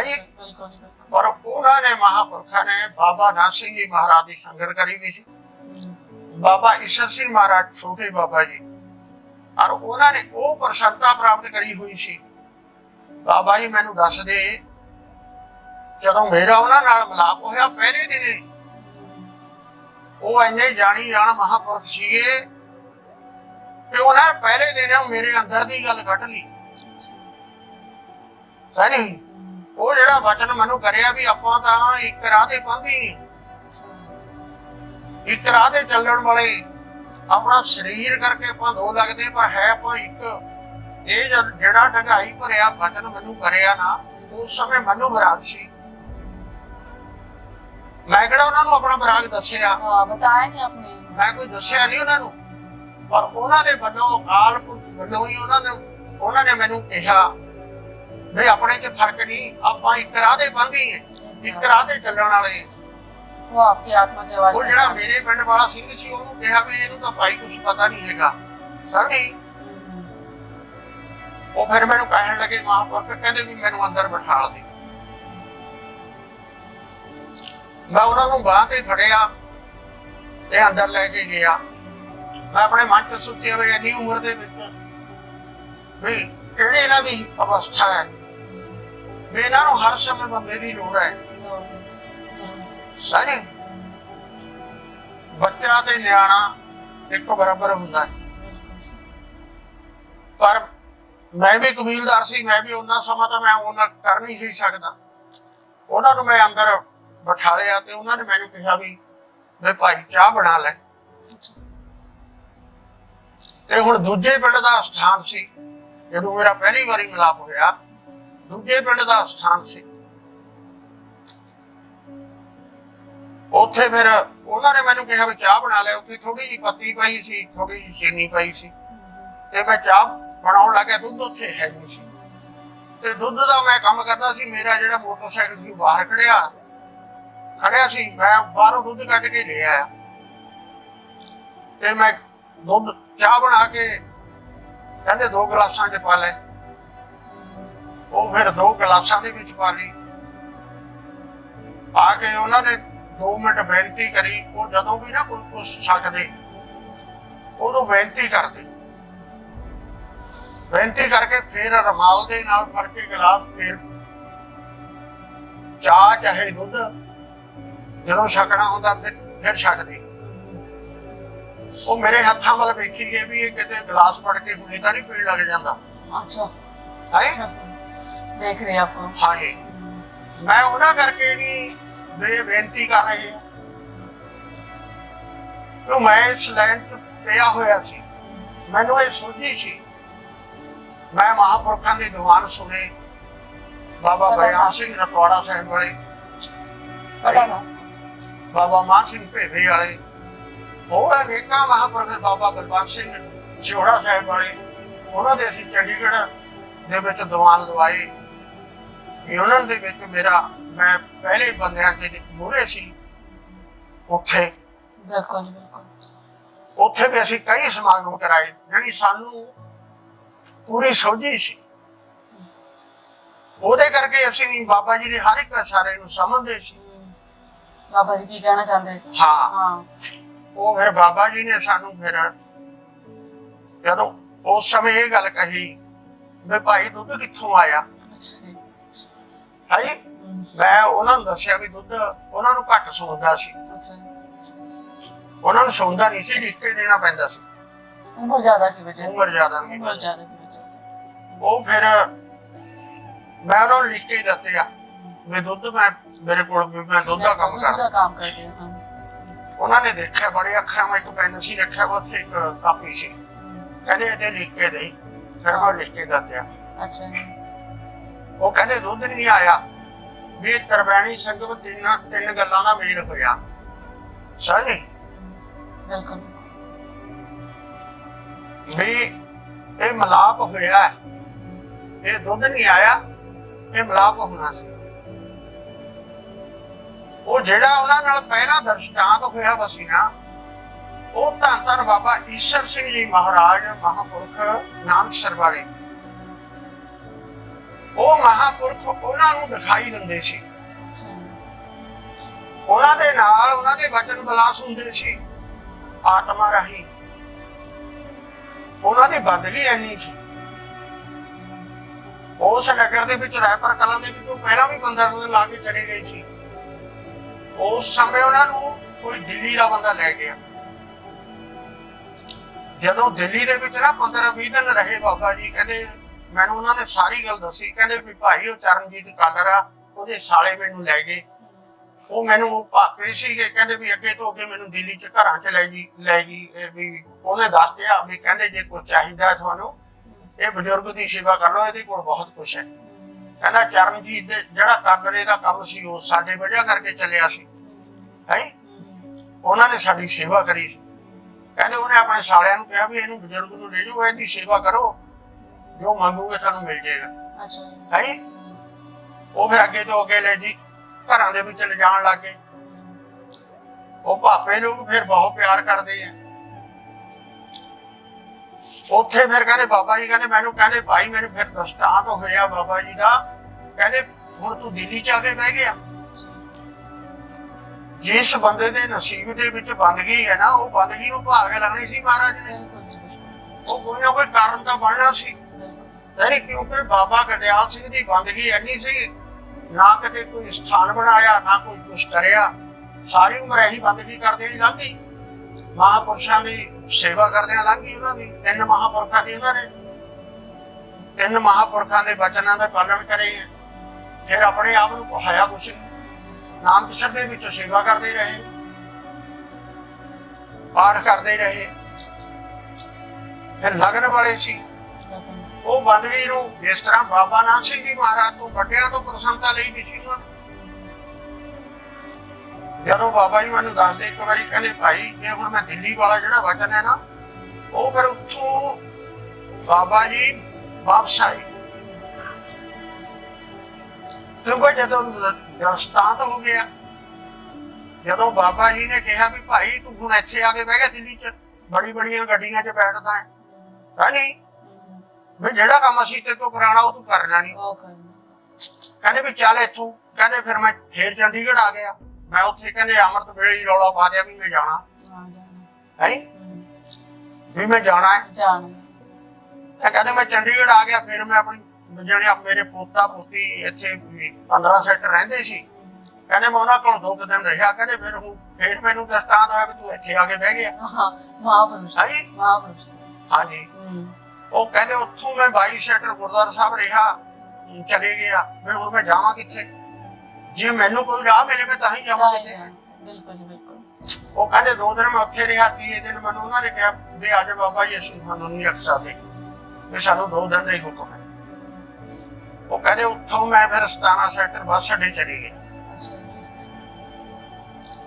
ਹਾਂਜੀ ਬਿਲਕੁਲ ਪਰ ਉਹਨਾਂ ਨੇ ਮਹਾਪੁਰਖਾਂ ਨੇ ਬਾਬਾ ਨਾਸਿੰਘ ਜੀ ਮਹਾਰਾਜ ਦੀ ਸੰਗਤ ਕਰੀ ਵੀ ਸੀ। ਬਾਬਾ ਈਸ਼ਰ ਸਿੰਘ ਮਹਾਰਾਜ, ਛੋਟੇ ਬਾਬਾ ਜੀ। ਔਰ ਉਹਨਾਂ ਨੇ ਉਹ ਪ੍ਰਸੰਨਤਾ ਪ੍ਰਾਪਤ ਕਰੀ ਹੋਈ ਸੀ। ਬਾਬਾ ਜੀ, ਮੈਨੂੰ ਦੱਸਦੇ ਜਦੋਂ ਮੇਰਾ ਉਹਨਾਂ ਨਾਲ ਮਿਲਾਪ ਹੋਇਆ ਪਹਿਲੇ ਦਿਨੇ, ਉਹ ਇੰਨੇ ਜਾਣੀ ਜਾਣ ਮਹਾਪੁਰਖ ਸੀਗੇ ਕਿ ਉਹਨਾਂ ਨੇ ਪਹਿਲੇ ਦਿਨ ਮੇਰੇ ਅੰਦਰ ਦੀ ਗੱਲ ਕੱਢ ਲਈ। ਹੈ ਨਹੀਂ? ਵਚਨ ਮੈਨੂੰ ਕਰਿਆ ਵੀ ਆਪਾਂ ਤਾਂ ਇੱਕ ਰਾਹ ਤੇ ਬੰਦੇ ਨਹੀਂ ਇੱਕ ਰਾਹ ਤੇ ਚੱਲਣ ਵਾਲੇ ਆਪਣਾ ਸਰੀਰ ਕਰਕੇ ਆਪਾਂ ਦੋ ਲੱਗਦੇ ਪਰ ਹੈ ਆਪਾਂ ਇੱਕ ਇਹ ਜਦ ਜਿਹੜਾ ਡੰਗਾਈ ਭਰਿਆ ਵਚਨ ਮਨੁ ਕਰਿਆ ਨਾ ਉਸ ਸਮੇਂ ਮੈਨੂੰ ਬਰਾਗ ਸੀ ਮੈਂ ਕਿਹੜਾ ਉਹਨਾਂ ਨੂੰ ਆਪਣਾ ਬਰਾਗ ਦੱਸਿਆ ਹਾਂ ਬਤਾਇਆ ਨਹੀਂ ਆਪਨੇ ਮੈਂ ਕੋਈ ਦੱਸਿਆ ਨਹੀਂ ਉਹਨਾਂ ਨੂੰ ਪਰ ਉਹਨਾਂ ਦੇ ਵੱਲੋਂ ਅਕਾਲ ਪੁਰਖ ਵੱਲੋਂ ਹੀ ਉਹਨਾਂ ਨੇ ਉਹਨਾਂ ਨੇ ਮੈਨੂੰ ਕਿਹਾ ਨਹੀਂ ਆਪਣੇ 'ਚ ਫ਼ਰਕ ਨਹੀਂ ਆਪਾਂ ਇੱਕ ਰਾਹ ਦੇ ਬੰਗੀ ਹੈ। ਇੱਕ ਰਾਹ ਤੇ ਚੱਲਣ ਵਾਲੇ ਹਾਂ। ਉਹ ਆਪਕੀ ਆਤਮਾ ਦੀ ਆਵਾਜ਼ ਉਹ ਜਿਹੜਾ ਮੇਰੇ ਪਿੰਡ ਵਾਲਾ ਸਿੰਘ ਸੀ ਉਹਨੂੰ ਕਿਹਾ ਵੀ ਇਹਨੂੰ ਤਾਂ ਭਾਈ ਕੁਝ ਪਤਾ ਨਹੀਂ ਹੈਗਾ। ਸਮਝੀ? ਉਹ ਫਿਰ ਮੈਨੂੰ ਕਹਿਣ ਲੱਗੇ ਮਹਾਂਪੁਰਖ ਕਹਿੰਦੇ ਵੀ ਮੈਨੂੰ ਅੰਦਰ ਬਿਠਾ ਦੇ। ਮੈਂ ਉਹਨਾਂ ਨੂੰ ਬਾਹਰ ਤੇ ਖੜਿਆ ਤੇ ਅੰਦਰ ਲੈ ਕੇ ਗਿਆ। ਮੈਂ ਆਪਣੇ ਮਨ ਚ ਸੋਚਿਆ ਵੀ ਇੰਨੀ ਉਮਰ ਦੇ ਵਿੱਚ ਵੀ ਕਿਹੜੀ ਇਹਨਾਂ ਦੀ ਅਵਸਥਾ ਹੈ? ਵੀ ਇਹਨਾਂ ਨੂੰ ਹਰ ਸਮੇਂ ਬੰਦੇ ਦੀ ਲੋੜ ਹੈ ਸਾਰੇ ਬੱਚਾ ਤੇ ਨਿਆਣਾ ਇੱਕ ਬਰਾਬਰ ਹੁੰਦਾ ਹੈ ਪਰ ਮੈਂ ਵੀ ਕਬੀਲਦਾਰ ਸੀ ਮੈਂ ਵੀ ਉਹਨਾਂ ਸਮਾਂ ਤਾਂ ਮੈਂ ਉਹਨਾਂ ਕਰ ਨਹੀਂ ਸੀ ਸਕਦਾ ਉਹਨਾਂ ਨੂੰ ਮੈਂ ਅੰਦਰ ਬਿਠਾ ਲਿਆ ਤੇ ਉਹਨਾਂ ਨੇ ਮੈਨੂੰ ਕਿਹਾ ਵੀ ਵੇ ਭਾਈ ਚਾਹ ਬਣਾ ਲੈ ਤੇ ਹੁਣ ਦੂਜੇ ਪਿੰਡ ਦਾ ਸਥਾਨ ਸੀ ਜਦੋਂ ਮੇਰਾ ਪਹਿਲੀ ਵਾਰੀ ਮਿਲਾਪ ਹੋਇਆ ਦੂਜੇ ਪਿੰਡ ਦਾ ਸਥਾਨ ਸੀ। ਉੱਥੇ ਫਿਰ ਉਹਨਾਂ ਨੇ ਮੈਨੂੰ ਕਿਹਾ ਵੀ ਚਾਹ ਬਣਾ ਲੈ, ਉੱਥੇ ਥੋੜੀ ਜਿਹੀ ਪੱਤੀ ਪਾਈ ਸੀ ਥੋੜੀ ਜਿਹੀ ਚੀਨੀ ਪਾਈ ਸੀ। ਤੇ ਮੈਂ ਚਾਹ ਬਣਾਉਣ ਲੱਗਿਆ, ਦੁੱਧ ਉੱਥੇ ਹੈ ਨਹੀਂ ਸੀ। ਤੇ ਦੁੱਧ ਦਾ ਮੈਂ ਕੰਮ ਕਰਦਾ ਸੀ, ਮੇਰਾ ਜਿਹੜਾ ਮੋਟਰਸਾਈਕਲ ਸੀ ਬਾਹਰ ਖੜਿਆ। ਖੜਿਆ ਸੀ, ਮੈਂ ਬਾਹਰੋਂ ਦੁੱਧ ਕੱਢ ਕੇ ਲੈ ਆਇਆ। ਤੇ ਮੈਂ ਦੁੱਧ, ਚਾਹ ਬਣਾ ਕੇ ਕਹਿੰਦੇ ਦੋ ਗਲਾਸਾਂ 'ਚ ਪਾ ਲੈ। ਉਹ ਫਿਰ ਦੋ ਗਲਾਸਾਂ ਦੇ ਵਿੱਚ ਪਾ ਲਈ। ਆ ਕੇ ਉਹਨਾਂ ਨੇ 2 ਮਿੰਟ ਬੇਨਤੀ ਕਰੀ ਉਹ ਜਦੋਂ ਵੀ ਨਾ ਕੋਈ ਕੁਝ ਸਕਦੇ ਉਹਨੂੰ ਬੇਨਤੀ ਕਰਦੇ ਬੇਨਤੀ ਕਰਕੇ ਫਿਰ ਰਮਾਲ ਦੇ ਨਾਲ ਫੜ ਕੇ ਗਲਾਸ ਫਿਰ ਚਾਹ ਚਾਹੇ ਦੁੱਧ ਜਦੋਂ ਛਕਣਾ ਹੁੰਦਾ ਫਿਰ ਫਿਰ ਛਕਦੇ। ਉਹ ਮੇਰੇ ਹੱਥਾਂ ਵੱਲ ਵੇਖੀ ਗਏ ਵੀ ਇਹ ਕਿਤੇ ਗਲਾਸ ਫੜ ਕੇ ਹੁਣੇ ਤਾਂ ਨਹੀਂ ਪੀਣ ਲੱਗ ਜਾਂਦਾ। ਅੱਛਾ। ਹੈ? ਦੇਖ ਰਹੇ ਆਪਾਂ। ਆਏ ਮੈਂ ਉਹਨਾਂ ਕਰਕੇ ਬੇਨਤੀ ਕਰ ਰਹੀ। ਹਾਂ ਸਿੰਘ ਰਤਵਾੜਾ ਸਾਹਿਬ ਵਾਲੇ। ਬਾਬਾ ਮਾਨ ਸਿੰਘ ਭੇਵੇ ਵਾਲੇ। ਹੋਰ ਅਨੇਕਾਂ ਮਹਾਂਪੁਰਖ ਬਾਬਾ ਬਲਵੰਤ ਸਿੰਘ ਜੋੜਾ ਸਾਹਿਬ ਵਾਲੇ। ਉਹਨਾਂ ਦੇ ਅਸੀਂ ਚੰਡੀਗੜ੍ਹ ਦੇ ਵਿੱਚ ਦੀਵਾਨ ਲਵਾਏ। ਯੂਨੀਅਨ ਦੇ ਵਿੱਚ ਮੇਰਾ ਮੈਂ ਪਹਿਲੇ ਬੰਦਿਆਂ ਦੇ ਮੂਹਰੇ ਸੀ। ਉੱਥੇ ਬਿਲਕੁਲ ਬਿਲਕੁਲ। ਉੱਥੇ ਵੀ ਅਸੀਂ ਕਈ ਸਮਾਗਮ ਕਰਾਏ ਜਿਹੜੀ ਸਾਨੂੰ ਪੂਰੀ ਸੋਝੀ ਸੀ। ਉਹਦੇ ਕਰਕੇ ਅਸੀਂ ਬਾਬਾ ਜੀ ਦੇ ਹਰ ਇੱਕ ਸਾਰੇ ਨੂੰ ਸਮਝਦੇ ਸੀ। ਬਾਬਾ ਜੀ ਕੀ ਕਹਿਣਾ ਚਾਹੁੰਦੇ? ਹਾਂ। ਹਾਂ। ਉਹ ਫਿਰ ਬਾਬਾ ਜੀ ਨੇ ਸਾਨੂੰ ਫਿਰ ਜਦੋਂ ਉਸ ਸਮੇਂ ਇਹ ਗੱਲ ਕਹੀ ਮੈਂ ਭਾਈ ਤੂੰ ਕਿੱਥੋਂ ਆਇਆ? ਅੱਛਾ ਜੀ। ਹਾਂਜੀ? ਮੈਂ ਉਹਨਾਂ ਨੂੰ ਦੱਸਿਆ ਵੀ ਦੁੱਧ ਉਹਨਾਂ ਨੂੰ ਘੱਟ ਸੌਂਦਾ ਸੀ। ਉਹਨਾਂ ਨੂੰ ਸੌਂਦਾ ਨਹੀਂ ਸੀ ਰਿਸ਼ਤੇ ਦੇਣਾ ਪੈਂਦਾ ਸੀ। ਉਮਰ ਜ਼ਿਆਦਾ ਸੀ ਵਜੇ ਉਮਰ ਜ਼ਿਆਦਾ ਨਹੀਂ ਉਮਰ ਉਹ ਫਿਰ ਮੈਂ ਉਹਨਾਂ ਨੂੰ ਲਿਖ ਕੇ ਦਿੱਤੇ ਆ ਮੈਂ ਦੁੱਧ ਮੈਂ ਮੇਰੇ ਕੋਲ ਮੈਂ ਦੁੱਧ ਦਾ ਕੰਮ ਕਰਦਾ। ਕੰਮ ਉਹਨਾਂ ਨੇ ਦੇਖਿਆ ਬੜੇ ਅੱਖਾਂ ਵਿੱਚ ਇੱਕ ਪੈਨ ਸੀ ਰੱਖਿਆ ਉੱਥੇ ਇੱਕ ਕਾਪੀ ਸੀ। ਕਹਿੰਦੇ ਇਹਦੇ ਲਿਖ ਕੇ ਦੇਈ। ਫਿਰ ਮੈਂ ਲਿਖ ਕੇ ਦਿੱਤੇ ਅੱਛਾ। ਉਹ ਕਹਿੰਦੇ ਦੁੱਧ ਨਹੀਂ ਆਇਆ। ਵੀ ਤਰਵੈਣੀ ਸਿੰਘ ਤਿੰਨ ਤਿੰਨ ਗੱਲਾਂ ਦਾ ਮੇਲ ਹੋਇਆ। ਸਹੀ? ਬਿਲਕੁਲ। ਵੀ ਇਹ ਮਲਾਪ ਹੋਇਆ। ਇਹ ਦੁੱਧ ਨਹੀਂ ਆਇਆ ਇਹ ਮਲਾਪ ਹੋਣਾ ਸੀ। ਉਹ ਜਿਹੜਾ ਉਹਨਾਂ ਨਾਲ ਪਹਿਲਾ ਦਰਸ਼ਨਾਤ ਹੋਇਆ ਵਸੀ ਨਾ ਉਹ ਧੰਨ ਧੰਨ ਬਾਬਾ ਈਸ਼ਰ ਸਿੰਘ ਜੀ ਮਹਾਰਾਜ ਮਹਾਪੁਰਖ ਨਾਮ ਸਰਵਾਲੇ। ਉਹ ਮਹਾਪੁਰਖ ਉਹਨਾਂ ਨੂੰ ਦਿਖਾਈ ਦਿੰਦੇ ਸੀ। ਉਹਨਾਂ ਦੇ ਨਾਲ ਉਹਨਾਂ ਦੇ ਵਚਨ ਬਲਾਸ ਹੁੰਦੇ ਸੀ। ਆਤਮਾ ਰਾਹੀਂ ਉਹਨਾਂ ਦੀ ਬੰਦਗੀ ਇੰਨੀ ਸੀ। ਉਸ ਨਗਰ ਦੇ ਵਿੱਚ ਰਾਇਪੁਰ ਕਲਾਂ ਦੇ ਵਿੱਚੋਂ ਪਹਿਲਾਂ ਵੀ ਬੰਦਾ ਨੂੰ ਲਾ ਕੇ ਚਲੇ ਗਈ ਸੀ। ਉਸ ਸਮੇਂ ਉਹਨਾਂ ਨੂੰ ਕੋਈ ਦਿੱਲੀ ਦਾ ਬੰਦਾ ਲੈ ਗਿਆ। ਜਦੋਂ ਦਿੱਲੀ ਦੇ ਵਿੱਚ ਨਾ 15 20 ਦਿਨ ਰਹੇ ਬਾਬਾ ਜੀ, ਕਹਿੰਦੇ ਮੈਨੂੰ ਉਹਨਾਂ ਨੇ ਸਾਰੀ ਗੱਲ ਦੱਸੀ, ਕਹਿੰਦੇ ਵੀ ਭਾਈ ਉਹ ਚਰਨਜੀਤ ਕਾਲਰ ਆ, ਉਹਦੇ ਸਾਲੇ ਮੈਨੂੰ ਲੈ ਗਏ। ਉਹ ਮੈਨੂੰ ਭਾਪੇ ਸੀਗੇ, ਕਹਿੰਦੇ ਵੀ ਅੱਗੇ ਤੋਂ ਅੱਗੇ ਮੈਨੂੰ ਦਿੱਲੀ ਚ ਘਰਾਂ ਚ ਲੈ ਜੀ, ਲੈ ਗਈ ਵੀ ਉਹਨੇ ਦੱਸਿਆ ਵੀ ਕਹਿੰਦੇ ਜੇ ਕੁਝ ਚਾਹੀਦਾ ਤੁਹਾਨੂੰ, ਇਹ ਬਜ਼ੁਰਗ ਦੀ ਸੇਵਾ ਕਰ ਲਓ, ਇਹਦੇ ਕੋਲ ਬਹੁਤ ਕੁਝ ਹੈ। ਕਹਿੰਦਾ ਚਰਨਜੀਤ ਦੇ ਜਿਹੜਾ ਕਾਗਰੇ ਦਾ ਕੰਮ ਸੀ, ਉਹ ਸਾਡੇ ਵਜ੍ਹਾ ਕਰਕੇ ਚੱਲਿਆ ਸੀ। ਹੈ? ਉਹਨਾਂ ਨੇ ਸਾਡੀ ਸੇਵਾ ਕਰੀ ਸੀ। ਕਹਿੰਦੇ ਉਹਨੇ ਆਪਣੇ ਸਾਲਿਆਂ ਨੂੰ ਕਿਹਾ ਵੀ ਇਹਨੂੰ ਬਜ਼ੁਰਗ ਨੂੰ ਲੈ ਜਾਓ, ਇਹਦੀ ਸੇਵਾ ਕਰੋ। ਜੋ ਮੰਗੋਗੇ ਤੁਹਾਨੂੰ ਮਿਲ ਜਾਏਗਾ। ਅੱਛਾ ਹੈ ਉਹ ਫਿਰ ਅੱਗੇ ਤੋਂ ਅੱਗੇ ਲੈ ਜੀ ਘਰਾਂ ਦੇ ਵਿੱਚ ਲਿਜਾਣ ਲੱਗੇ ਉਹ ਭਾਪੇ ਲੋਕ ਫਿਰ ਬਹੁਤ ਪਿਆਰ ਕਰਦੇ ਆ। ਉੱਥੇ ਫਿਰ ਕਹਿੰਦੇ ਬਾਬਾ ਜੀ ਕਹਿੰਦੇ ਮੈਨੂੰ ਕਹਿੰਦੇ ਭਾਈ ਮੈਨੂੰ ਫਿਰ ਦਸਤਾਂਤ ਹੋਇਆ ਬਾਬਾ ਜੀ ਦਾ। ਕਹਿੰਦੇ ਹੁਣ ਤੂੰ ਦਿੱਲੀ ਚ ਆ ਕੇ ਬਹਿ ਗਿਆ। ਜਿਸ ਬੰਦੇ ਦੇ ਨਸੀਬ ਦੇ ਵਿੱਚ ਬੰਦਗੀ ਹੈ ਨਾ ਉਹ ਬੰਦਗੀ ਨੂੰ ਭਾਗ ਲਾਣੀ ਸੀ ਮਹਾਰਾਜ ਨੇ। ਉਹ ਕੋਈ ਨਾ ਕੋਈ ਕਾਰਨ ਤਾਂ ਬਣਨਾ ਸੀ। ਬਿਲਕੁਲ ਕਿਉਂਕਿ ਬਾਬਾ ਗਦਿਆਲ ਸਿੰਘ ਦੀ ਬੰਦਗੀ ਇੰਨੀ ਸੀ, ਨਾ ਕਦੇ ਕੋਈ ਸਥਾਨ ਬਣਾਇਆ, ਨਾ ਕੋਈ ਕੁਛ ਕਰਿਆ। ਸਾਰੀ ਉਮਰ ਇਹੀ ਬੰਦਗੀ ਕਰਦੇ ਹੀ ਲੰਘੀ। ਮਹਾਪੁਰਸ਼ਾਂ ਦੀ ਸੇਵਾ ਕਰਦਿਆਂ ਲੰਘੀ ਉਹਨਾਂ ਦੀ। ਤਿੰਨ ਮਹਾਪੁਰਖਾਂ ਦੀ ਉਹਨਾਂ ਨੇ ਤਿੰਨ ਮਹਾਪੁਰਖਾਂ ਦੇ ਬਚਨਾਂ ਦਾ ਪਾਲਣ ਕਰੇ ਫਿਰ ਆਪਣੇ ਆਪ ਨੂੰ ਕਹਾਇਆ ਕੁਛ ਨਾਨਕ ਦੇ ਵਿੱਚ ਸੇਵਾ ਕਰਦੇ ਰਹੇ। ਪਾਠ ਕਰਦੇ ਰਹੇ। ਫਿਰ ਲਗਨ ਵਾਲੇ ਸੀ। ਉਹ ਬੰਦਗੀ ਨੂੰ ਜਿਸ ਤਰ੍ਹਾਂ ਬਾਬਾ ਨਾਨਕ ਸਿੰਘ ਜੀ ਮਹਾਰਾਜ ਤੋਂ ਵੱਡਿਆਂ ਤੋਂ ਪ੍ਰਸੰਨਤਾ ਲਈ ਵੀ ਸੀ ਉਹਨਾਂ ਜਦੋਂ ਬਾਬਾ ਜੀ ਮੈਨੂੰ ਦੱਸਦੇ ਇੱਕ ਵਾਰੀ ਕਹਿੰਦੇ, ਭਾਈ ਇਹ ਹੁਣ ਮੈਂ ਦਿੱਲੀ ਵਾਲਾ ਜਿਹੜਾ ਵਚਨ ਹੈ ਨਾ, ਉਹ ਫਿਰ ਉੱਥੋਂ ਬਾਬਾ ਜੀ ਵਾਪਸ ਆਏ। ਕਿਉਂਕਿ ਜਦੋਂ ਦਰਸਤਾਂਤ ਹੋ ਗਿਆ, ਜਦੋਂ ਬਾਬਾ ਜੀ ਨੇ ਕਿਹਾ ਵੀ, ਭਾਈ, ਤੂੰ ਹੁਣ ਇੱਥੇ ਆ ਕੇ ਬਹਿ ਗਿਆ ਦਿੱਲੀ 'ਚ ਬੜੀ ਬੜੀਆਂ ਗੱਡੀਆਂ 'ਚ ਬੈਠਦਾ ਹੈ। ਹੈ ਨਹੀਂ ਵੀ ਜਿਹੜਾ ਕੰਮ ਅਸੀਂ ਤੇ ਤੋਂ ਕਰਾਣਾ ਉਹ ਤੂੰ ਕਰਨਾ ਨਹੀਂ। ਉਹ ਕਰਨਾ। ਕਹਿੰਦੇ ਵੀ ਚੱਲ ਇੱਥੋਂ ਕਹਿੰਦੇ ਫਿਰ ਮੈਂ ਫੇਰ ਚੰਡੀਗੜ੍ਹ ਆ ਗਿਆ। ਮੈਂ ਉੱਥੇ ਕਹਿੰਦੇ ਅਮਰਤ ਵੇਲੇ ਹੀ ਰੌਲਾ ਪਾ ਦਿਆ ਵੀ ਮੈਂ ਜਾਣਾ। ਹਾਂ? ਹੈ। ਵੀ ਮੈਂ ਜਾਣਾ ਹੈ। ਜਾਣਾ। ਤਾਂ ਕਹਿੰਦੇ ਮੈਂ ਚੰਡੀਗੜ੍ਹ ਆ ਗਿਆ ਫਿਰ ਮੈਂ ਆਪਣੀ ਜਿਹੜੇ ਆ ਮੇਰੇ ਪੋਤਾ ਪੋਤੀ ਇੱਥੇ ਵੀ 15 ਸੈਕਟਰ ਰਹਿੰਦੇ ਸੀ। ਕਹਿੰਦੇ ਮੈਂ ਉਹਨਾਂ ਕੋਲ ਦੋ ਕੁ ਦਿਨ ਰਿਹਾ ਕਹਿੰਦੇ ਫਿਰ ਉਹ ਫਿਰ ਮੈਨੂੰ ਦਸਤਾਂਤ ਹੋਇਆ ਵੀ ਤੂੰ ਇੱਥੇ ਆ ਕੇ ਬਹਿ ਗਿਆ। ਹਾਂ ਮਹਾਪੁਰਸ਼ ਹਾਂ? ਜੀ। ਮਹਾਪੁਰਸ਼ ਹਾਂਜੀ। ਹਮ, ਉਹ ਕਹਿੰਦੇ ਉੱਥੋਂ ਮੈਂ 22 ਸੈਕਟਰ ਗੁਰਦੁਆਰਾ ਸਾਹਿਬ ਰਿਹਾ ਚਲੇ ਗਿਆ। ਫਿਰ ਹੁਣ ਮੈਂ ਜਾਵਾਂ ਕਿੱਥੇ? ਜੇ ਮੈਨੂੰ ਕੋਈ ਰਾਹ ਮਿਲੇ ਮੈਂ ਤਾਂ ਹੀ ਜਾਵਾਂ ਬਿਲਕੁਲ ਬਿਲਕੁਲ। ਉਹ ਕਹਿੰਦੇ ਦੋ ਦਿਨ ਮੈਂ ਉੱਥੇ ਰਿਹਾ ਤੀਏ ਦਿਨ ਮੈਨੂੰ ਉਹਨਾਂ ਨੇ ਕਿਹਾ ਵੀ ਅੱਜ ਬਾਬਾ ਜੀ ਅਸੀਂ ਤੁਹਾਨੂੰ ਨਹੀਂ ਰੱਖ ਸਕਦੇ ਵੀ ਸਾਨੂੰ ਦੋ ਦਿਨ ਦਾ ਹੀ ਹੁਕਮ ਹੈ। ਉਹ ਕਹਿੰਦੇ ਉੱਥੋਂ ਮੈਂ ਫਿਰ 17 ਸੈਕਟਰ ਬੱਸ ਅੱਡੇ ਚਲੀ ਜੀ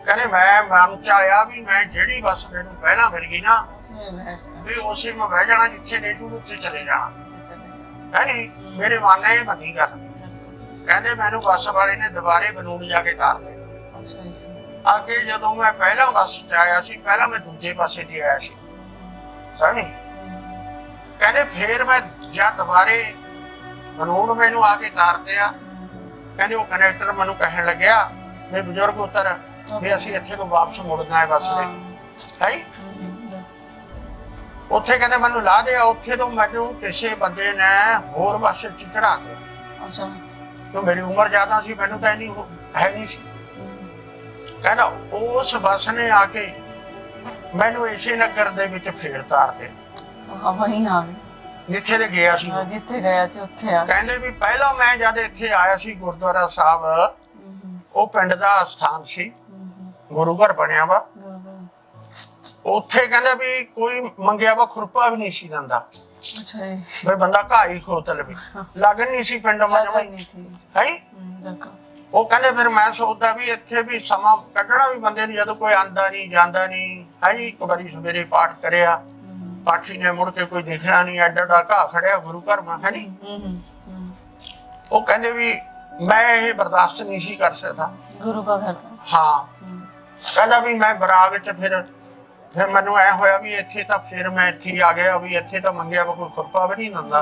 ਕਹਿੰਦੇ ਮੈਂ ਮਨ ਚ ਆਇਆ ਵੀ ਮੈਂ ਜਿਹੜੀ ਬੱਸ ਮੈਨੂੰ ਪਹਿਲਾਂ ਮਿਲ ਗਈ ਨਾ ਜਾ। ਵੀ ਉਸੇ ਮੈਂ ਬਹਿ ਜਾਣਾ ਜਿੱਥੇ ਲੈ ਜੂ ਉੱਥੇ ਚਲੇ ਜਾਣਾ। ਹੈ ਨਹੀਂ? ਮੇਰੇ ਮਨ ਨੇ ਇਹ ਮੰਨੀ ਗੱਲ। ਕਹਿੰਦੇ ਮੈਨੂੰ ਬੱਸ ਵਾਲੇ ਨੇ ਦੁਬਾਰੇ ਬਨੂੜ ਜਾ ਕੇ ਤਾਰ ਲਿਆ ਅੱਛਾ ਜੀ। ਅੱਗੇ ਜਦੋਂ ਮੈਂ ਪਹਿਲਾਂ ਬੱਸ ਚ ਆਇਆ ਸੀ ਪਹਿਲਾਂ ਮੈਂ ਦੂਜੇ ਪਾਸੇ ਦੀ ਆਇਆ ਸੀ। ਸਮਝੀ ਕਹਿੰਦੇ ਫੇਰ ਮੈਂ ਜਦ ਦੁਬਾਰੇ ਬਨੂੜ ਮੈਨੂੰ ਆ ਕੇ ਤਾਰਦੇ ਆ ਕਹਿੰਦੇ ਉਹ ਕਨੈਕਟਰ ਮੈਨੂੰ ਕਹਿਣ ਲੱਗਿਆ ਵੀ ਬਜ਼ੁਰਗ ਉਤਰ ਵੀ ਅਸੀਂ ਇੱਥੇ ਤੋਂ ਵਾਪਸ ਮੁੜਨਾ ਹੈ ਬੱਸ ਦੇ ਹੈ। ਉੱਥੇ ਕਹਿੰਦੇ ਮੈਨੂੰ ਲਾ ਦੇ ਉੱਥੇ ਤੋਂ ਮੈਨੂੰ ਕਿਸੇ ਬੰਦੇ ਨੇ ਹੋਰ ਬੱਸ ਚ ਚੜਾ ਕੇ ਅੱਛਾ। ਕਿਉਂ ਮੇਰੀ ਉਮਰ ਜ਼ਿਆਦਾ ਸੀ ਮੈਨੂੰ ਤਾਂ ਨਹੀਂ ਹੈ ਨਹੀਂ ਸੀ। ਕਹਿੰਦਾ ਉਸ ਬੱਸ ਨੇ ਆ ਕੇ ਮੈਨੂੰ ਇਸੇ ਨਗਰ ਦੇ ਵਿੱਚ ਫੇਰ ਤਾਰਦੇ ਹਾਂ ਵਹੀਂ ਆ। ਜਿੱਥੇ ਦੇ ਗਿਆ ਸੀ। ਜਿੱਥੇ ਗਿਆ ਸੀ ਉੱਥੇ ਆ। ਕਹਿੰਦੇ ਵੀ ਪਹਿਲਾਂ ਮੈਂ ਜਦ ਇੱਥੇ ਆਇਆ ਸੀ ਗੁਰਦੁਆਰਾ ਸਾਹਿਬ ਉਹ ਪਿੰਡ ਦਾ ਸਥਾਨ ਸੀ। ਗੁਰੂ ਘਰ ਬਣਿਆ ਵਾ। ਉੱਥੇ ਕਹਿੰਦਾ ਵੀ ਕੋਈ ਮੰਗਿਆ ਵਾ ਖੁਰਪਾ ਵੀ ਨਹੀਂ ਸੀ ਦਿੰਦਾ। ਅੱਛਾ ਜੀ। ਬੰਦਾ ਘਾਹ ਖੋਤ ਲਵੇ। ਲੱਗਣ ਨਹੀਂ ਸੀ ਪਿੰਡ ਮਾ ਜਮਾਈ ਹੈ? ਉਹ ਕਹਿੰਦੇ ਫਿਰ ਮੈਂ ਸੋਚਦਾ ਵੀ ਇੱਥੇ ਵੀ ਸਮਾਂ ਕੱਢਣਾ ਵੀ ਬੰਦੇ ਨੂੰ ਜਦੋਂ ਕੋਈ ਆਂਦਾ ਨਹੀਂ ਜਾਂਦਾ ਨਹੀਂ। ਹੈ ਜੀ ਕਬਰੀ ਸਵੇਰੇ ਪਾਠ ਕਰਿਆ। ਪਾਠੀ ਨੇ ਮੁੜ ਕੇ ਕੋਈ ਦੇਖਣਾ ਨਹੀਂ ਐਡਾ ਦਾ ਘਾਹ ਖੜਿਆ ਗੁਰੂ ਘਰ ਮਾ ਹੈ ਨਹੀਂ ਉਹ ਕਹਿੰਦੇ ਵੀ ਮੈਂ ਇਹ ਬਰਦਾਸ਼ਤ ਨਹੀਂ ਸੀ ਕਰ ਸਕਦਾ। ਗੁਰੂ ਘਰ ਹਾਂ। ਕਹਿੰਦਾ ਵੀ ਮੈਂ ਬਰਾਗ ਚ ਫਿਰ ਫਿਰ ਮੈਨੂੰ ਐ ਹੋਇਆ ਵੀ ਇੱਥੇ ਤਾਂ ਫਿਰ ਮੈਂ ਇੱਥੇ ਆ ਗਿਆ ਵੀ ਇੱਥੇ ਤਾਂ ਮੰਗਿਆ ਵਾ ਕੋਈ ਖੁਰਪਾ ਵੀ ਨਹੀਂ ਦਿੰਦਾ।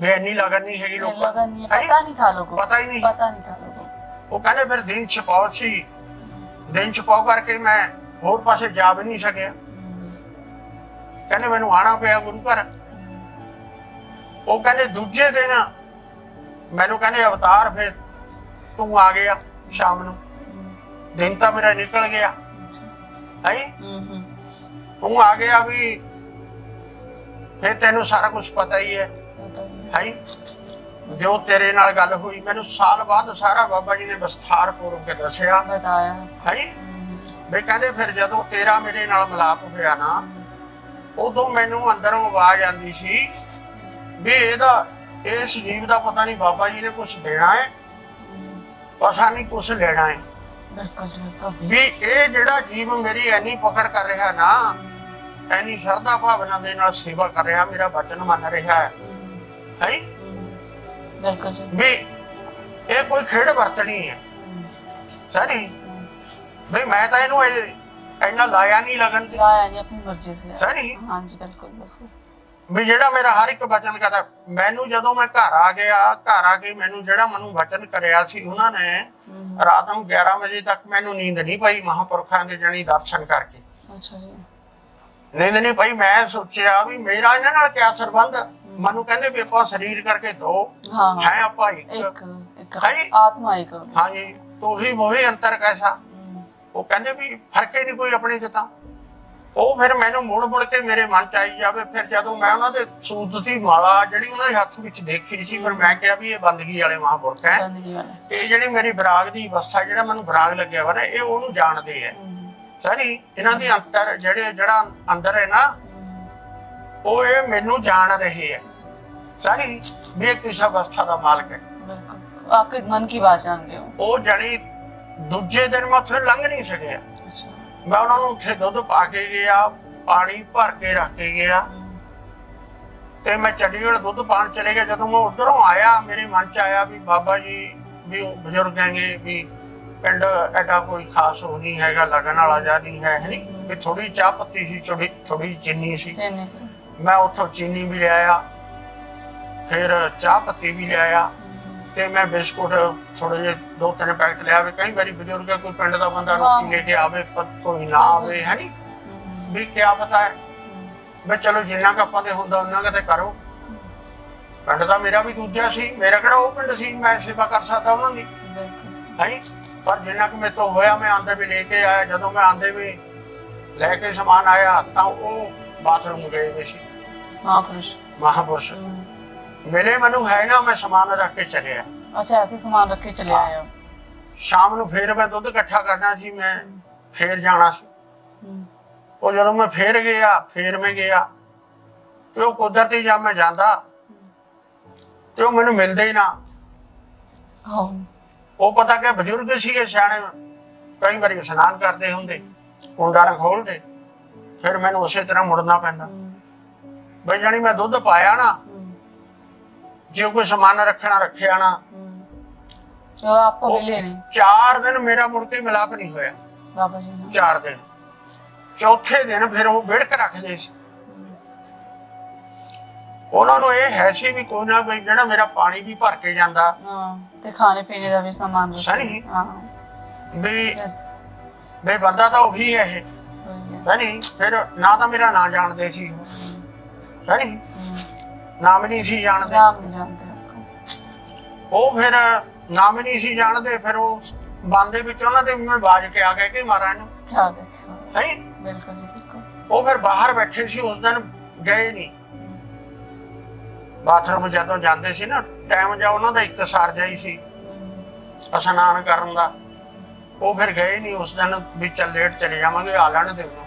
ਵੀ ਇੰਨੀ ਲਗਨ ਨਹੀਂ ਹੈਗੀ ਲੋਕਾਂ ਪਤਾ ਨਹੀਂ ਥਾ ਲੋਕੋ। ਪਤਾ ਹੀ ਨਹੀਂ। ਪਤਾ ਨਹੀਂ ਥਾ ਲੋਕੋ। ਉਹ ਕਹਿੰਦੇ ਫਿਰ ਦਿਨ ਛਪਾਓ ਸੀ। ਦਿਨ ਛਪਾਓ ਕਰਕੇ ਮੈਂ ਹੋਰ ਪਾਸੇ ਜਾ ਵੀ ਨਹੀਂ ਸਕਿਆ। ਕਹਿੰਦੇ ਮੈਨੂੰ ਆਣਾ ਪਿਆ ਗੁਰੂ ਘਰ। ਉਹ ਕਹਿੰਦੇ ਦੂਜੇ ਦਿਨ ਮੈਨੂੰ ਕਹਿੰਦੇ ਅਵਤਾਰ ਫਿਰ ਤੂੰ ਆ ਗਿਆ ਸ਼ਾਮ ਨੂੰ। ਦਿਨ ਤਾਂ ਮੇਰਾ ਨਿਕਲ ਗਿਆ अच्छा ਹੈ हम्म ਤੂੰ ਆ ਗਿਆ ਵੀ ਫਿਰ ਤੈਨੂੰ ਸਾਰਾ ਕੁਝ ਪਤਾ ਹੀ ਹੈ बताइए ਹੈ ਜੋ ਤੇਰੇ ਨਾਲ ਗੱਲ ਹੋਈ ਮੈਨੂੰ ਸਾਲ ਬਾਅਦ ਸਾਰਾ ਬਾਬਾ ਜੀ ਨੇ ਵਿਸਥਾਰ ਪੂਰਵਕ ਕੇ ਦੱਸਿਆ बताया ਹੈ हम्म, ਵੀ ਕਹਿੰਦੇ ਫਿਰ ਜਦੋਂ ਤੇਰਾ ਮੇਰੇ ਨਾਲ ਮਿਲਾਪ ਹੋਇਆ ਨਾ ਉਦੋਂ ਮੈਨੂੰ ਅੰਦਰੋਂ ਆਵਾਜ਼ ਆਂਦੀ ਸੀ ਵੀ ਇਹਦਾ ਇਸ ਜੀਵ ਦਾ ਪਤਾ ਨਹੀਂ ਬਾਬਾ ਜੀ ਨੇ ਕੁਝ ਦੇਣਾ ਹੈ हम्म, ਪਤਾ ਨਹੀਂ ਕੁਝ ਲੈਣਾ ਹੈ ਵੀ ਇਹ ਜਿਹੜਾ ਜੀਵ ਮੇਰੀ ਐਨੀ ਪਕੜ ਕਰ ਰਿਹਾ ਨਾ ਐਨੀ ਸ਼ਰਧਾ ਭਾਵਨਾ ਦੇ ਨਾਲ ਸੇਵਾ ਕਰ ਰਿਹਾ ਮੇਰਾ ਵਚਨ ਮੰਨ ਰਿਹਾ ਹੈ। ਹੈ? ਵੀ ਇਹ ਕੋਈ ਖੇਡ ਵਰਤਣੀ ਹੈ। ਸਾਰੀ ਵੀ ਮੈਂ ਤਾਂ ਇਹਨੂੰ ਇੰਨਾ ਲਾਇਆ ਨਹੀਂ ਲਗਨ ਲਾਇਆ ਨਹੀਂ ਆਪਣੀ ਮਰਜ਼ੀ ਸੇ। ਸਾਰੀ ਹਾਂਜੀ ਬਿਲਕੁਲ ਬਿਲਕੁਲ। ਵੀ ਜਿਹੜਾ ਮੇਰਾ ਹਰ ਇੱਕ ਵਚਨ ਕਰਦਾ ਮੈਨੂੰ ਜਦੋਂ ਮੈਂ ਘਰ ਆ ਗਿਆ ਘਰ ਆ ਕੇ ਮੈਨੂੰ ਜਿਹੜਾ ਮੈਨੂੰ ਵਚਨ ਕਰਿਆ ਸੀ ਉਹਨਾਂ ਨੇ ਰਾਤ ਨੂੰ 11 ਵਜੇ ਤੱਕ ਮੈਨੂੰ ਨੀਂਦ ਨਹੀਂ ਪਈ ਮਹਾਪੁਰਖਾਂ ਦੇ ਜਣੀ ਦਰਸ਼ਨ ਕਰਕੇ। ਅੱਛਾ ਜੀ। ਨਹੀਂ ਨਹੀਂ ਭਾਈ ਮੈਂ ਸੋਚਿਆ ਵੀ ਮੇਰਾ ਇਹਨਾਂ ਨਾਲ ਕਿਆ ਸਰਬੰਧ ਮੈਨੂੰ ਕਹਿੰਦੇ ਵੀ ਆਪਾਂ ਸਰੀਰ ਕਰਕੇ ਦੋ ਹੈ ਆਪਾਂ ਇੱਕ। ਇੱਕ ਆਤਮਾ ਇੱਕ। ਹਾਂਜੀ ਤੋਹੀ ਮੋਹੀ ਅੰਤਰ ਕੈਸਾ? ਉਹ ਕਹਿੰਦੇ ਵੀ ਫ਼ਰਕ ਹੀ ਨਹੀਂ ਕੋਈ ਆਪਣੇ ਚ ਤਾਂ। ਉਹ ਫਿਰ ਮੈਨੂੰ ਮੁੜ ਮੁੜ ਕੇ ਮੇਰੇ ਮਨ ਚ ਆਈ ਜਾਵੇ ਫਿਰ ਜਦੋਂ ਮੈਂ ਉਹਨਾਂ ਦੇ ਸੂਤ ਦੀ ਮਾਲਾ ਜਿਹੜੀ ਉਹਨਾਂ ਦੇ ਹੱਥ ਵਿੱਚ ਦੇਖੀ ਸੀ ਫਿਰ ਮੈਂ ਕਿਹਾ ਵੀ ਇਹ ਬੰਦਗੀ ਵਾਲੇ ਮਹਾਂਪੁਰਖ ਹੈ। ਇਹ ਜਿਹੜੀ ਮੇਰੀ ਬਰਾਗ ਦੀ ਅਵਸਥਾ ਜਿਹੜਾ ਮੈਨੂੰ ਬਰਾਗ ਲੱਗਿਆ ਵਾ ਨਾ ਇਹ ਉਹਨੂੰ ਜਾਣਦੇ ਹੈ। ਸਾਰੀ ਇਹਨਾਂ ਦੇ ਅੰਦਰ ਜਿਹੜੇ ਜਿਹੜਾ ਅੰਦਰ ਹੈ ਨਾ ਉਹ ਇਹ ਮੈਨੂੰ ਜਾਣ ਰਹੇ ਹੈ ਸਾਰੀ ਵੀ ਕਿਸ ਅਵਸਥਾ ਦਾ ਮਾਲਕ ਹੈ। ਆਪਕੇ ਮਨ ਕੀ ਬਾਤ ਜਾਣਦੇ ਹੋ? ਉਹ ਜਣੀ ਦੂਜੇ ਦਿਨ ਮੈਂ ਉੱਥੇ ਲੰਘ ਨਹੀਂ ਸਕਿਆ। ਮੈਂ ਉਹਨਾਂ ਨੂੰ ਉੱਥੇ ਦੁੱਧ ਪਾ ਕੇ ਗਿਆ ਪਾਣੀ ਭਰ ਕੇ ਰੱਖ ਕੇ ਗਿਆ। ਤੇ ਮੈਂ ਚੰਡੀਗੜ੍ਹ ਦੁੱਧ ਪਾਣ ਚਲੇ ਗਿਆ। ਜਦੋਂ ਮੈਂ ਉਧਰੋਂ ਆਇਆ ਮੇਰੇ ਮਨ 'ਚ ਆਇਆ ਵੀ ਬਾਬਾ ਜੀ ਵੀ ਬਜ਼ੁਰਗ ਹੈਗੇ ਵੀ ਪਿੰਡ ਐਡਾ ਕੋਈ ਖਾਸ ਹੋ ਨਹੀਂ ਹੈਗਾ ਲਗਨ ਵਾਲਾ ਜਾ ਨਹੀਂ ਹੈ ਹੈ ਨਹੀਂ ਵੀ ਥੋੜੀ ਚਾਹ ਪੱਤੀ ਸੀ ਥੋੜੀ ਥੋੜੀ ਚੀਨੀ ਸੀ। ਚੀਨੀ ਸੀ। ਮੈਂ ਉੱਥੋਂ ਚੀਨੀ ਵੀ ਲਿਆਇਆ ਫਿਰ ਚਾਹ ਪੱਤੀ ਵੀ ਲਿਆਇਆ। ਤੇ ਮੈਂ ਬਿਸਕੁਟ ਥੋੜੇ ਜਿਹੇ ਦੋ ਤਿੰਨ ਪੈਕਟ ਲਿਆ ਵੀ ਕਈ ਵਾਰੀ ਬਜ਼ੁਰਗ ਕੋਈ ਪਿੰਡ ਦਾ ਬੰਦਾ ਰੋਟੀ ਲੈ ਕੇ ਆਵੇ ਪਰ ਕੋਈ ਨਾ ਆਵੇ ਹੈ ਨਹੀਂ ਵੀ ਕੀ ਪਤਾ ਹੈ? ਮੈਂ ਚਲੋ ਜਿੰਨਾ ਕ ਆਪਾਂ ਦੇ ਹੁੰਦਾ ਉਹਨਾਂ ਕ ਤੇ ਕਰੋ। ਪਿੰਡ ਦਾ ਮੇਰਾ ਵੀ ਦੂਜਾ ਸੀ ਮੇਰਾ ਕਿਹੜਾ ਉਹ ਪਿੰਡ ਸੀ ਮੈਂ ਸੇਵਾ ਕਰ ਸਕਦਾ ਉਹਨਾਂ ਦੀ। ਹੈ ਪਰ ਜਿੰਨਾ ਕ ਮੇਰੇ ਤੋਂ ਹੋਇਆ ਮੈਂ ਆਂਦੇ ਵੀ ਲੈ ਕੇ ਆਇਆ ਜਦੋਂ ਮੈਂ ਆਂਦੇ ਵੀ ਲੈ ਕੇ ਸਮਾਨ ਆਇਆ ਤਾਂ ਉਹ ਬਾਥਰੂਮ ਗਏ ਵੀ ਸੀ। ਮਹਾਪੁਰਸ਼। ਮਹਾਪੁਰਸ਼। ਮਿਲੇ ਮੈਨੂੰ ਹੈ ਨਾ ਮੈਂ ਸਮਾਨ ਰੱਖ ਕੇ ਚਲਿਆ। ਅੱਛਾ ਅਸੀਂ ਸਮਾਨ ਰੱਖ ਕੇ ਚਲੇ ਆਏ ਹਾਂ। ਸ਼ਾਮ ਨੂੰ ਫੇਰ ਮੈਂ ਦੁੱਧ ਇਕੱਠਾ ਕਰਨਾ ਸੀ ਮੈਂ ਫੇਰ ਜਾਣਾ ਸੀ। ਉਹ ਜਦੋਂ ਮੈਂ ਫੇਰ ਗਿਆ ਫੇਰ ਮੈਂ ਗਿਆ। ਤੇ ਉਹ ਕੁਦਰਤੀ ਜਾਂ ਮੈਂ ਜਾਂਦਾ ਤੇ ਉਹ ਮੈਨੂੰ ਮਿਲਦੇ ਹੀ ਨਾ। ਉਹ ਪਤਾ ਕਿ ਬਜ਼ੁਰਗ ਸੀਗੇ ਸਿਆਣੇ ਕਈ ਵਾਰੀ ਇਸ਼ਨਾਨ ਕਰਦੇ ਹੁੰਦੇ ਕੁੰਡਾ ਰ ਖੋਲਦੇ ਫਿਰ ਮੈਨੂੰ ਉਸੇ ਤਰ੍ਹਾਂ ਮੁੜਨਾ ਪੈਂਦਾ। ਬਈ ਜਾਣੀ ਮੈਂ ਦੁੱਧ ਪਾਇਆ ਨਾ ਜੇ ਕੋਈ ਸਮਾਨ ਰੱਖਣਾ ਰੱਖਿਆ ਨਾ। ਉਹ ਆਪਕੋ ਮਿਲੇ ਨਹੀਂ 4 ਦਿਨ ਮੇਰਾ ਮੁੜ ਕੇ ਮਿਲਾਪ ਨਹੀਂ ਹੋਇਆ। ਬਾਬਾ ਜੀ ਨਾਲ 4 ਦਿਨ। ਚੌਥੇ ਦਿਨ ਫਿਰ ਉਹ ਵਿੜਕ ਰੱਖਦੇ ਸੀ। ਉਹਨਾਂ ਨੂੰ ਇਹ ਹੈ ਸੀ ਵੀ ਕੋਈ ਨਾ ਕੋਈ ਜਿਹੜਾ ਮੇਰਾ ਪਾਣੀ ਵੀ ਭਰ ਕੇ ਜਾਂਦਾ। ਹਾਂ ਤੇ ਖਾਣੇ ਪੀਣੇ ਦਾ ਵੀ ਸਮਾਨ ਸਹੀ। ਹਾਂ। ਵੀ ਵੀ ਬੰਦਾ ਤਾਂ ਉਹੀ ਹੈ ਇਹ। ਸਹੀ। ਫਿਰ ਨਾ ਤਾਂ ਮੇਰਾ ਨਾਂ ਜਾਣਦੇ ਸੀ। ਸਹੀ। ਨਾਮ ਨਹੀਂ ਸੀ ਜਾਣਦੇ। ਨਾਮ ਨਹੀਂ ਜਾਣਦੇ ਉਹ ਫਿਰ ਨਾਮ ਨਹੀਂ ਸੀ ਜਾਣਦੇ ਫਿਰ ਉਹ ਬੰਦੇ ਵਿੱਚ ਉਹਨਾਂ ਦੇ ਮੈਂ ਬਾਜ ਕੇ ਆ ਗਏ ਕਿ ਮਾਰਾ ਇਹਨੂੰ ਹਾਂ। ਬਿਲਕੁਲ ਜੀ ਬਿਲਕੁਲ। ਉਹ ਫਿਰ ਬਾਹਰ ਬੈਠੇ ਸੀ ਉਸ ਦਿਨ ਗਏ ਨਹੀਂ। ਬਾਥਰੂਮ ਜਦੋਂ ਜਾਂਦੇ ਸੀ ਨਾ ਟਾਈਮ ਜਾਂ ਉਹਨਾਂ ਦਾ ਇਕਤਸਾਰ ਜਾਈ ਸੀ ਅਸਨਾਨ ਕਰਨ ਦਾ। ਉਹ ਫਿਰ ਗਏ ਨਹੀਂ ਉਸ ਦਿਨ ਵੀ ਚੱਲ ਲੇਟ ਚਲੇ ਜਾਵਾਂਗੇ ਆ ਲੈਣ ਦੇ ਉਹਨਾਂ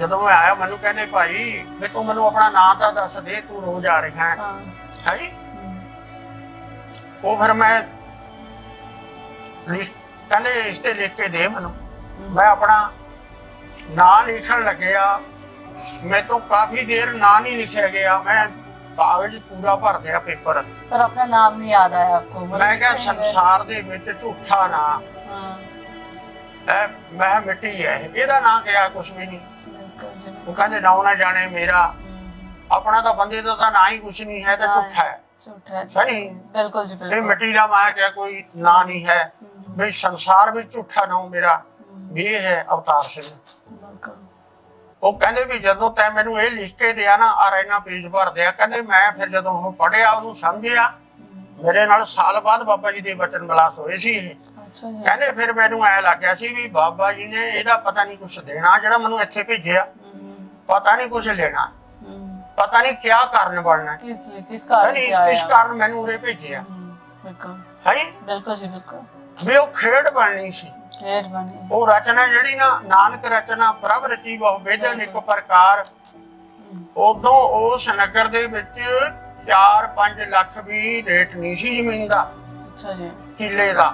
ਜਦੋਂ ਮੈਂ ਆਇਆ ਮੈਨੂੰ ਕਹਿੰਦੇ ਭਾਈ ਵੀ ਤੂੰ ਮੈਨੂੰ ਆਪਣਾ ਨਾਂ ਤਾਂ ਦੱਸ ਦੇ ਤੂੰ ਰੋਜ਼ ਆ ਰਿਹਾ ਹੈ हाँ ਹੈ हम्म, ਉਹ ਫਿਰ ਮੈਂ ਲਿਖ ਕਹਿੰਦੇ ਇਸ ਤੇ ਲਿਖ ਕੇ ਦੇ ਮੈਨੂੰ ਮੈਂ ਆਪਣਾ ਨਾਂ ਲਿਖਣ ਲੱਗਿਆ ਮੈਂ ਤੋਂ ਕਾਫੀ ਦੇਰ ਨਾਂ ਨਹੀਂ ਲਿਖਿਆ ਗਿਆ ਮੈਂ ਕਾਗਜ਼ ਪੂਰਾ ਭਰ ਦਿਆ ਪੇਪਰ पर अपना नाम नहीं याद आया आपको मतलब ਮੈਂ ਕਿਹਾ कितने गए? ਸੰਸਾਰ ਦੇ ਵਿੱਚ ਝੂਠਾ ਨਾਂ हाँ ਹੈ ਮੈਂ ਮਿੱਟੀ ਹੈ ਇਹਦਾ ਨਾਂ ਗਿਆ ਕੁਝ ਵੀ ਨਹੀਂ बिल्कुल जी ਉਹ ਕਹਿੰਦੇ ਨਾਉ ਨਾ ਜਾਣੇ ਮੇਰਾ। ਆਪਣਾ ਤਾਂ ਬੰਦੇ ਦਾ ਤਾਂ ਨਾ ਹੀ ਕੁਛ ਨਹੀਂ ਹੈ ਤਾਂ ਝੁੱਠਾ ਹੈ। ਝੂਠਾ ਹੈ ਬਿਲਕੁਲ ਜੀ ਬਿਲਕੁਲ। ਇਹ ਮਿੱਟੀ ਦਾ ਮਾਇਆ ਹੈ ਕੋਈ ਨਾ ਨਹੀਂ ਹੈ। ਵੀ ਸੰਸਾਰ ਵਿੱਚ ਝੂਠਾ ਨਾਉ ਮੇਰਾ ਇਹ ਹੈ ਅਵਤਾਰ ਸਿੰਘ। ਉਹ ਕਹਿੰਦੇ ਵੀ ਜਦੋਂ ਤੈ ਮੈਨੂੰ ਇਹ ਲਿਖ ਕੇ ਦਿਆ ਨਾ ਆ ਰਹਿਣਾ ਪੇਜ ਭਰ ਦਿਆ ਕਹਿੰਦੇ ਮੈਂ ਫਿਰ ਜਦੋਂ ਉਹਨੂੰ ਪੜਿਆ ਉਹਨੂੰ ਸਮਝਿਆ ਮੇਰੇ ਨਾਲ ਸਾਲ ਬਾਅਦ ਬਾਬਾ ਜੀ ਦੇ ਬਚਨ ਬਲਾਸ ਹੋਏ ਸੀ ਇਹ। ਕਹਿੰਦੇ ਫਿਰ ਮੈਨੂੰ ਐ ਲੱਗਿਆ ਸੀ ਵੀ ਬਾਬਾ ਜੀ ਨੇ ਇਹਦਾ ਪਤਾ ਨਹੀਂ ਕੁਛ ਦੇਣਾ ਜਿਹੜਾ ਮੈਨੂੰ ਇੱਥੇ ਭੇਜਿਆ। ਪਤਾ ਨਹੀਂ ਕੁਛ ਲੈਣਾ। ਪਤਾ ਨਹੀਂ ਕਿਆ ਕਾਰਨ ਬਣਨਾ। ਕਿਸ ਕਿਸ ਕਾਰਨ ਆਇਆ ਇਸ ਕਾਰਨ ਮੈਨੂੰ ਉਰੇ ਭੇਜਿਆ। ਬਿਲਕੁਲ। ਬਿਲਕੁਲ ਜੀ ਬਿਲਕੁਲ। ਵੀ ਉਹ ਖੇਡ ਬਣਨੀ ਸੀ। ਖੇਡ ਬਣਨੀ ਉਹ ਰਚਨਾ ਜਿਹੜੀ ਨਾ ਨਾਨਕ ਰਚਨਾ ਪ੍ਰਭ ਰਚੀ ਬਹੁ ਬੇਦਨ ਇੱਕ ਪ੍ਰਕਾਰ। ਉਦੋਂ ਉਸ ਨਗਰ ਦੇ ਵਿੱਚ 4-5 ਲੱਖ ਵੀ ਰੇਟ ਨਹੀਂ ਸੀ ਜ਼ਮੀਨ ਦਾ। ਅੱਛਾ ਜੀ। ਕਿਲੇ ਦਾ।